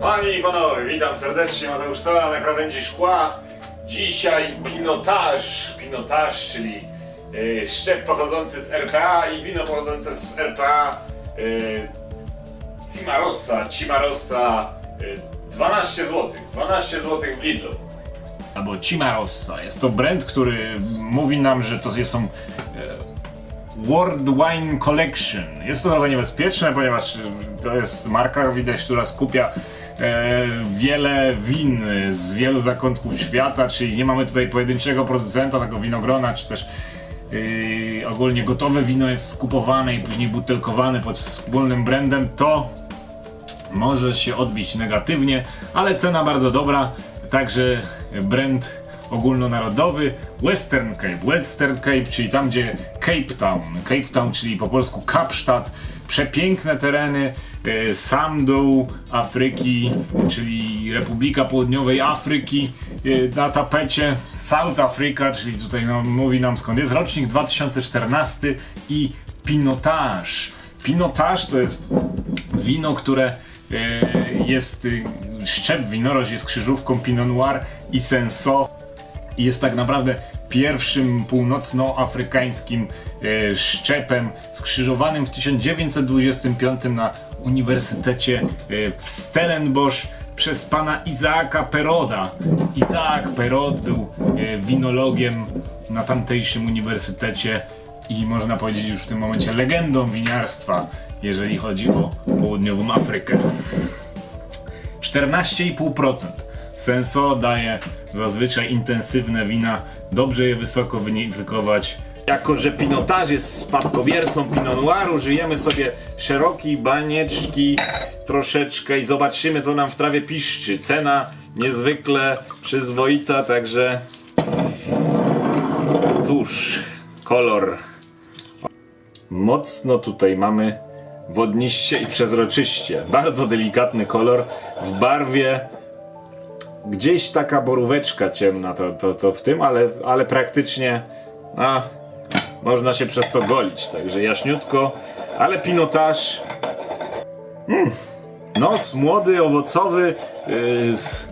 Panie i panowie, witam serdecznie, Mateusz Sola na krawędzi szkła. Dzisiaj pinotaż, pinotaż, czyli y, szczep pochodzący z RPA i wino pochodzące z RPA y, Cimarossa, Cimarossa y, 12 zł, 12 zł w Lidlu. Albo Cimarossa, jest to brand, który mówi nam, że to są World Wine Collection. Jest to trochę niebezpieczne, ponieważ y, to jest marka, widać, która skupia e, wiele win z wielu zakątków świata, czyli nie mamy tutaj pojedynczego producenta tego winogrona, czy też y, ogólnie gotowe wino jest skupowane i później butelkowane pod wspólnym brandem, to może się odbić negatywnie, ale cena bardzo dobra, także brand ogólnonarodowy Western Cape, Western Cape, czyli tam gdzie Cape Town, Cape Town, czyli po polsku Kapsztad, przepiękne tereny, e, sam dół Afryki, czyli Republika Południowej Afryki e, na tapecie, South Africa, czyli tutaj no, mówi nam skąd jest, rocznik 2014 i Pinotage. Pinotage to jest wino, które jest y, szczep winorość jest krzyżówką Pinot Noir i Senso i jest tak naprawdę pierwszym północnoafrykańskim e, szczepem skrzyżowanym w 1925 na Uniwersytecie e, w Stellenbosch przez pana Izaaka Peroda. Izaak Perod był e, winologiem na tamtejszym uniwersytecie i można powiedzieć już w tym momencie legendą winiarstwa, jeżeli chodzi o południową Afrykę. 14,5%. Senso daje zazwyczaj intensywne wina, dobrze je wysoko wynikować. Jako, że pinotaż jest spadkobiercą Pinot Noiru, żyjemy sobie szeroki banieczki troszeczkę i zobaczymy co nam w trawie piszczy. Cena niezwykle przyzwoita, także cóż, kolor. Mocno tutaj mamy wodniście i przezroczyście. Bardzo delikatny kolor w barwie. Gdzieś taka boróweczka ciemna to, to, to w tym, ale, ale praktycznie a, można się przez to golić, także jaśniutko, ale pinotaż. Mm, nos młody, owocowy yy, z,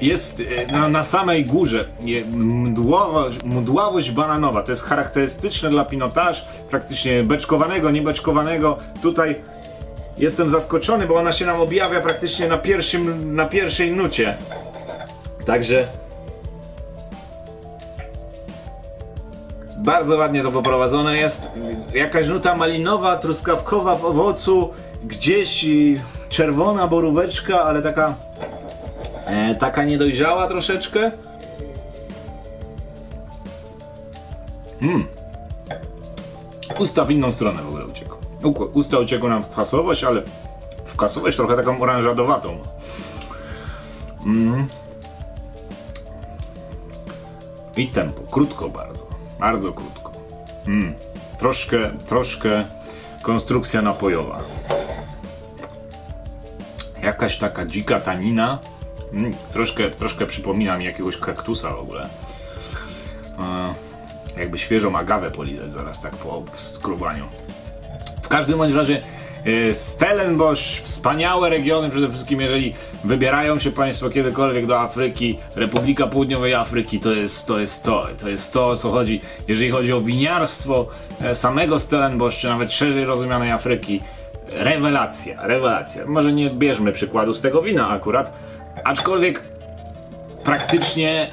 jest yy, na, na samej górze Je- mdławość, bananowa, to jest charakterystyczne dla pinotaż, praktycznie beczkowanego, niebeczkowanego, tutaj Jestem zaskoczony, bo ona się nam objawia praktycznie na pierwszym, na pierwszej nucie. Także bardzo ładnie to poprowadzone jest. Jakaś nuta malinowa, truskawkowa w owocu, gdzieś i czerwona boróweczka, ale taka e, taka niedojrzała troszeczkę. Usta w inną stronę w ogóle uciekł. Usta uciekły nam w kwasowość, ale w kwasowość trochę taką oranżadowatą. Mm. I tempo, krótko bardzo. Bardzo krótko. Mm. Troszkę, troszkę konstrukcja napojowa. Jakaś taka dzika tanina. Mm. Troszkę, troszkę przypomina mi jakiegoś kaktusa w ogóle. E, jakby świeżą agawę polizać zaraz tak po skrubaniu. W każdym bądź razie e, Stellenbosch, wspaniałe regiony, przede wszystkim jeżeli wybierają się Państwo kiedykolwiek do Afryki, Republika Południowej Afryki, to jest to, jest to, to jest to o co chodzi, jeżeli chodzi o winiarstwo e, samego Stellenbosch, czy nawet szerzej rozumianej Afryki, rewelacja, rewelacja. Może nie bierzmy przykładu z tego wina akurat, aczkolwiek praktycznie e,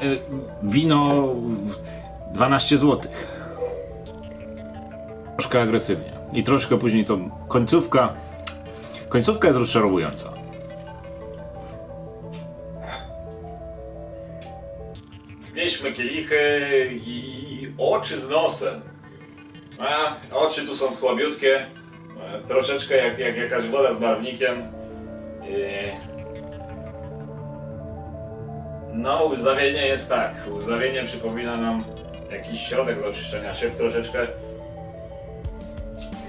wino 12 złotych troszkę agresywnie. I troszkę później to końcówka. Końcówka jest rozczarowująca. Znieśmy kielichy i oczy z nosem. A, oczy tu są słabiutkie. E, Troszeczkę jak, jak jakaś woda z barwnikiem. E, No, łzawienie jest tak. Łzawienie przypomina nam jakiś środek do czyszczenia szyb troszeczkę.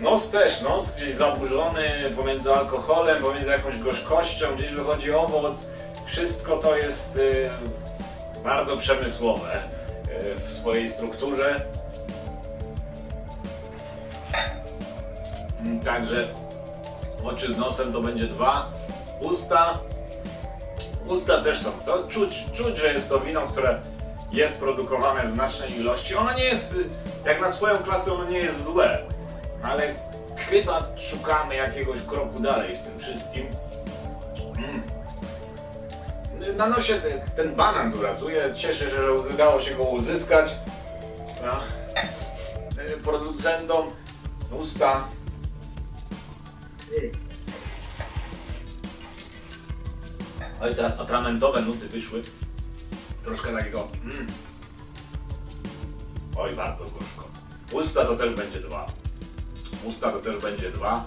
Nos też, nos gdzieś zaburzony pomiędzy alkoholem, pomiędzy jakąś gorzkością, gdzieś wychodzi owoc. Wszystko to jest y, bardzo przemysłowe y, w swojej strukturze. Także oczy z nosem to będzie dwa. Usta. Usta też są. To czuć, czuć, że jest to wino, które jest produkowane w znacznej ilości. Ono nie jest, jak na swoją klasę, ono nie jest złe. Ale chyba szukamy jakiegoś kroku dalej w tym wszystkim. Mm. Na nosie te- ten banan tu ratuje. Cieszę się, że udało się go uzyskać. Y, Producentom usta. Oj, teraz atramentowe nuty wyszły. Troszkę takiego. Mm. Oj, bardzo gorzko. Usta to też będzie dwa. Usta to też będzie dwa.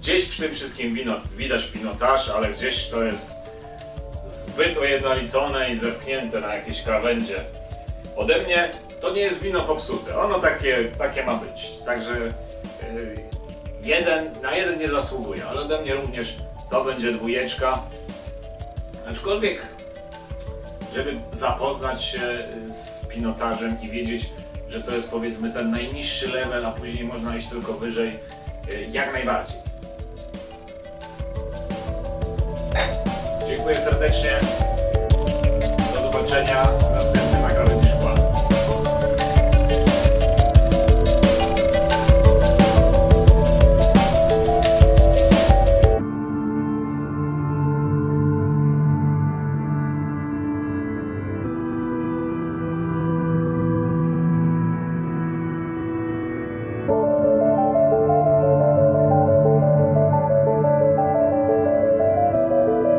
Gdzieś w tym wszystkim wino, widać pinotaż, ale gdzieś to jest zbyt ujednolicone i zepchnięte na jakieś krawędzie. Ode mnie to nie jest wino popsute. Ono takie, takie ma być. Także yy, jeden na jeden nie zasługuje, ale ode mnie również to będzie dwójeczka. Aczkolwiek, żeby zapoznać się z pinotażem i wiedzieć, że to jest powiedzmy ten najniższy level, a później można iść tylko wyżej, y, jak najbardziej. Dziękuję serdecznie. Do zobaczenia.